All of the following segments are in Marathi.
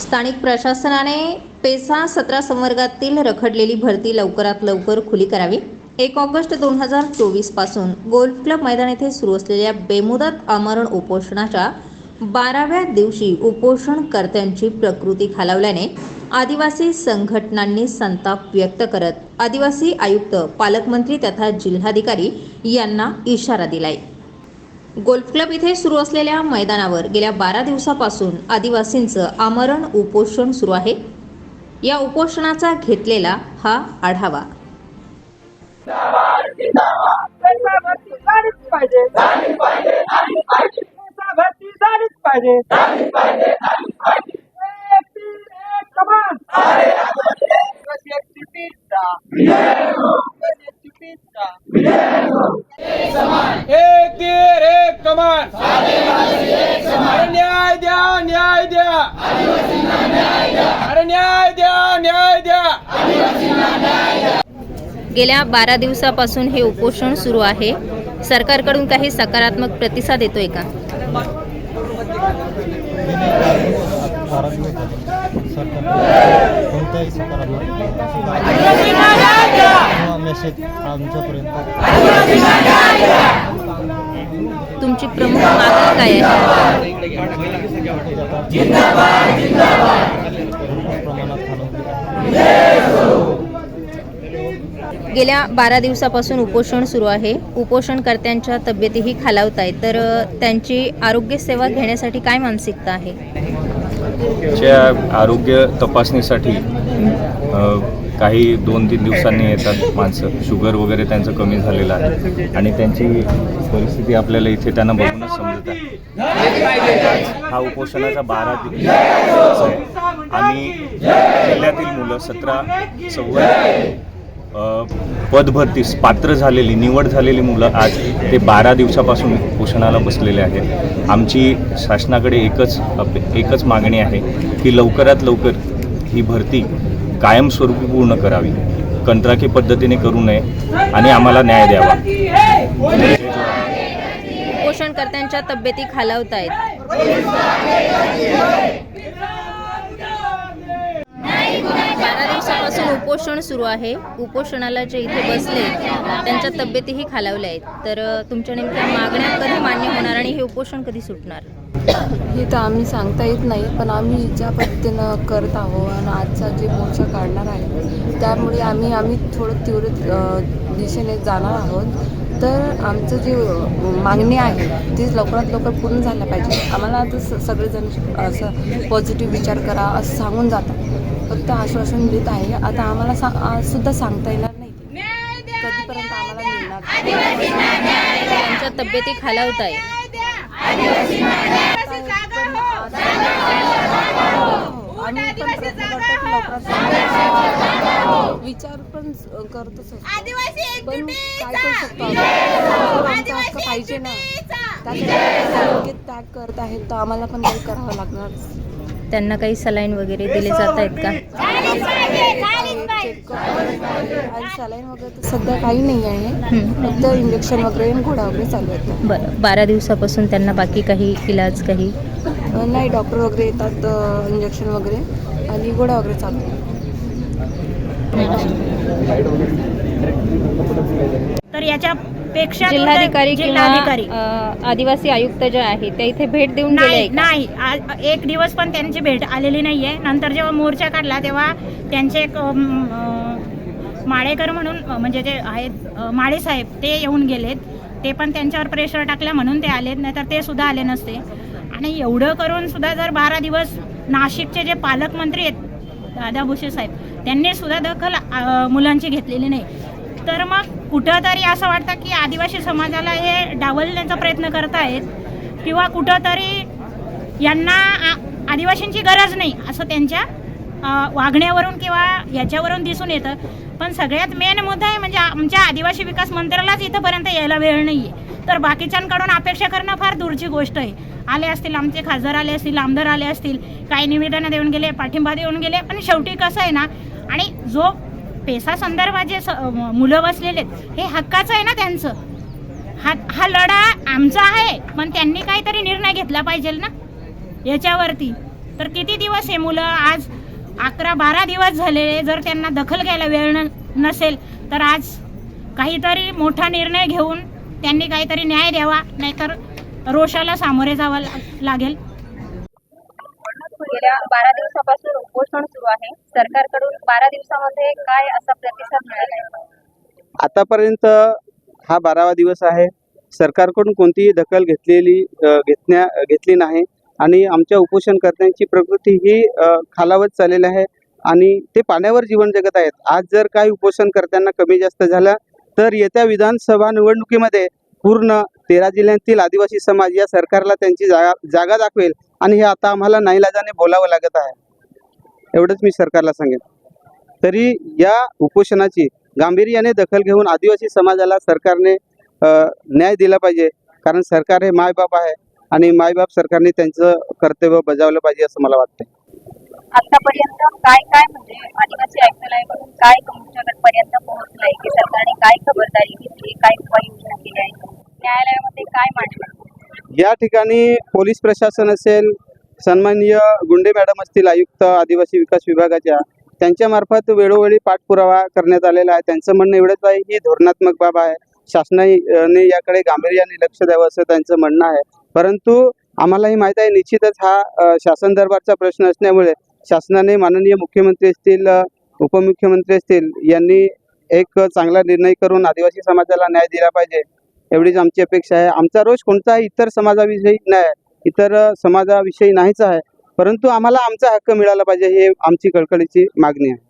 स्थानिक प्रशासनाने पेसा सतरा संवर्गातील रखडलेली भरती लवकरात लवकर खुली करावी. एक ऑगस्ट दोन हजार चोवीसपासून गोल्फ क्लब मैदान येथे सुरू असलेल्या बेमुदत आमरण उपोषणाच्या बाराव्या दिवशी उपोषणकर्त्यांची प्रकृती खालावल्याने आदिवासी संघटनांनी संताप व्यक्त करत आदिवासी आयुक्त पालकमंत्री तथा जिल्हाधिकारी यांना इशारा दिलाय. गोल्फ क्लब इथे सुरू असलेल्या मैदानावर गेल्या बारा दिवसापासून आदिवासींचं आमरण उपोषण सुरू आहे. या उपोषणाचा घेतलेला हा आढावा. एक कमान अरे न्याय द्या न्याय द्या अरे न्याय द्या न्याय द्या गेल्या बारा दिवसापासून हे उपोषण सुरू आहे सरकारकडून काही सकारात्मक प्रतिसाद येतोय का सकारात्मक मेसेज आमच्यापर्यंत तुमची प्रमुख मागणी काय आहे गेल्या बारा दिवसापासून उपोषण सुरू आहे. उपोषणकर्त्यांच्या तब्येतीही खालावत आहेत. तर त्यांची आरोग्य सेवा घेण्यासाठी काय मानसिकता आहे? च्या आरोग्य तपासणीसाठी काही दोन तीन दिवसांनी येतात माणसं. शुगर वगैरे त्यांचं कमी झालेलं आहे. आणि त्यांची परिस्थिती आपल्याला इथे त्यांना बघूनच समजत आहे. हा उपोषणाचा बारा दिवस आहे. आणि जिल्ह्यातील मुलं सतरा सव्वा पदभरतीस पात्र झालेली निवड झालेली मुलं आज ते बारा दिवसापासून उपोषणाला बसलेले आहेत. आमची शासनाकडे एकच एकच मागणी आहे की लवकरात लवकर ही भरती कायमस्वरूपी पूर्ण करावी. कंत्राटी पद्धतीने करू नये आणि आम्हाला न्याय द्यावा. पोषणकर्त्यांच्या तब्येती खालावत आहेत बारा दिवसापासून उपोषण सुरू आहे. उपोषणाला जे इथे बसले त्यांच्या तब्येतीही खालावल्या आहेत. तर तुमच्या नेमक्या मागण्या कधी मान्य होणार आणि हे उपोषण कधी सुटणार? हे तर आम्ही सांगता येत नाही पण आम्ही ज्या पद्धतीनं करत आहोत आणि आजचा जे मोर्चा काढणार आहे त्यामुळे आम्ही आम्ही थोडं तीव्र दिशेने जाणार आहोत. तर आमचं जे मागणी आहे ती लवकरात लवकर पूर्ण झाल्या पाहिजे. आम्हाला आता स सगळेजण असं पॉझिटिव्ह विचार करा असं सांगून जातात. फक्त आश्वासन देत आहे. आता आम्हाला सा सुद्धा सांगता येणार नाही. कधीपर्यंत आम्हाला मिळणार त्यांच्या तब्येती खालावत आहे आम्ही पण प्रयत्न करतो लवकरात विचार पण करतच असतो. पण काय करू शकतो आमचा हक्क पाहिजे ना. त्यासाठी त्याग करत आहेत तर आम्हाला पण काही करावं लागणार. त्यांना काही सलाईन वगैरे दिले जात आहेत का? सलाईन वगैरे तर सध्या काही नाही आहे. हं. फक्त इंजेक्शन वगैरे घोडा वगैरे चालू आहेत. बरं. बारा दिवसापासून त्यांना बाकी काही इलाज काही? नाही डॉक्टर वगैरे येतात इंजेक्शन वगैरे आणि गोळ्या वगैरे चालू आहेत. तर याच्यापेक्षा जिल्हाधिकारी किंवा जिल्हाधिकारी. अ, आदिवासी आयुक्त जे आहे ते इथे भेट देऊन नाही? नाही. आ- एक दिवस पण त्यांची भेट आलेली नाहीये. नंतर जेव्हा मोर्चा काढला तेव्हा त्यांचे एक अम, अ, माळेकर म्हणून अ, म्हणजे जे आहेत अ, माळे साहेब ते येऊन गेलेत. ते पण त्यांच्यावर प्रेशर टाकल्या म्हणून ते आलेत नाहीतर ते सुद्धा आले नसते. आणि एवढं करून सुद्धा जर बारा दिवस नाशिकचे जे पालकमंत्री आहेत दादा भुसे साहेब त्यांनी सुद्धा दखल अ, मुलांची घेतलेली नाही. तर मग कुठंतरी असं वाटतं की आदिवासी समाजाला हे डावलण्याचा प्रयत्न करत आहेत किंवा कुठंतरी यांना आ- आदिवासींची गरज नाही असं त्यांच्या वागण्यावरून किंवा याच्यावरून दिसून येतं. पण सगळ्यात मेन मुद्दा आहे म्हणजे आमच्या आदिवासी विकास मंत्र्यालाच इथंपर्यंत यायला वेळ नाही आहे तर बाकीच्यांकडून अपेक्षा करणं फार दूरची गोष्ट आहे. आले असतील आमचे खासदार आले असतील आमदार आले असतील काही निवेदनं देऊन गेले पाठिंबा देऊन गेले पण शेवटी कसं आहे ना आणि जो पेसा संदर्भात जे स- म- मुलं बसलेले आहेत हे हक्काचं आहे ना त्यांचं? हा हा लढा आमचा आहे पण त्यांनी काहीतरी निर्णय घेतला पाहिजे ना? याच्यावरती. तर किती दिवस हे मुलं आज अकरा बारा दिवस झालेले जर त्यांना दखल घ्यायला वेळ न नसेल तर आज काहीतरी मोठा निर्णय घेऊन त्यांनी काहीतरी न्याय द्यावा नाहीतर रोषाला सामोरे जावं ला- लागेल. गेल्या बारा दिवसापासून उपोषण सुरू आहे. सरकारकडून बारा दिवसामध्ये काय असा प्रतिसाद मिळाला आहे आतापर्यंत हा बारावा दिवस आहे. सरकारकडून कोणतीही दखल घेतलेली घेतण्या घेतली नाही. आणि आमच्या उपोषणकर्त्यांची प्रकृती ही खालावत चाललेली आहे. आणि ते पाण्यावर जीवन जगत आहेत. आज जर काही उपोषणकर्त्यांना कमी जास्त झालं तर येत्या विधानसभा निवडणुकीमध्ये पूर्ण तेरा जिल्ह्यांतील आदिवासी समाज या सरकारला त्यांची जागा जागा दाखवेल. आणि हे आता आम्हाला नाईलाजाने बोलावं लागत आहे. एवढंच मी सरकारला सांगेन. तरी या उपोषणाची गांभीर्याने दखल घेऊन आदिवासी समाजाला सरकारने न्याय दिला पाहिजे. कारण सरकार हे मायबाप आहे आणि मायबाप सरकारने त्यांचं कर्तव्य बजावलं पाहिजे असं मला वाटतं आतापर्यंत काय काय म्हणजे आदिवासी आयुक्तालयाकडून काय तुमच्यापर्यंत पोहोचलंय की सरकारने काय खबरदारी घेतली काय उपाययोजना केल्या आहेत न्यायालयामध्ये काय मांडलं या ठिकाणी पोलीस प्रशासन असेल सन्माननीय गुंडे मॅडम असतील आयुक्त आदिवासी विकास विभागाच्या त्यांच्या मार्फत वेळोवेळी पाठपुरावा करण्यात आलेला आहे. त्यांचं म्हणणं एवढंच आहे ही धोरणात्मक बाब आहे. शासनाने याकडे गांभीर्याने लक्ष द्यावं असं त्यांचं म्हणणं आहे. परंतु आम्हालाही माहीत आहे निश्चितच हा शासन दरबारचा प्रश्न असल्यामुळे शासनाने माननीय मुख्यमंत्री असतील उपमुख्यमंत्री असतील यांनी एक चांगला निर्णय करून आदिवासी समाजाला न्याय दिला पाहिजे. एवढीच आमची अपेक्षा आहे. आमचा रोष कोणताही इतर समाजाविषयी नाही. इतर समाजाविषयी नाहीच आहे. परंतु आम्हाला आमचा हक्क मिळाला पाहिजे हे आमची कळकळीची मागणी आहे.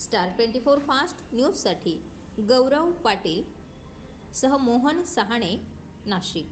स्टार ट्वेंटी फोर फास्ट न्यूजसाठी गौरव पाटील सह मोहन सहाणे नाशिक.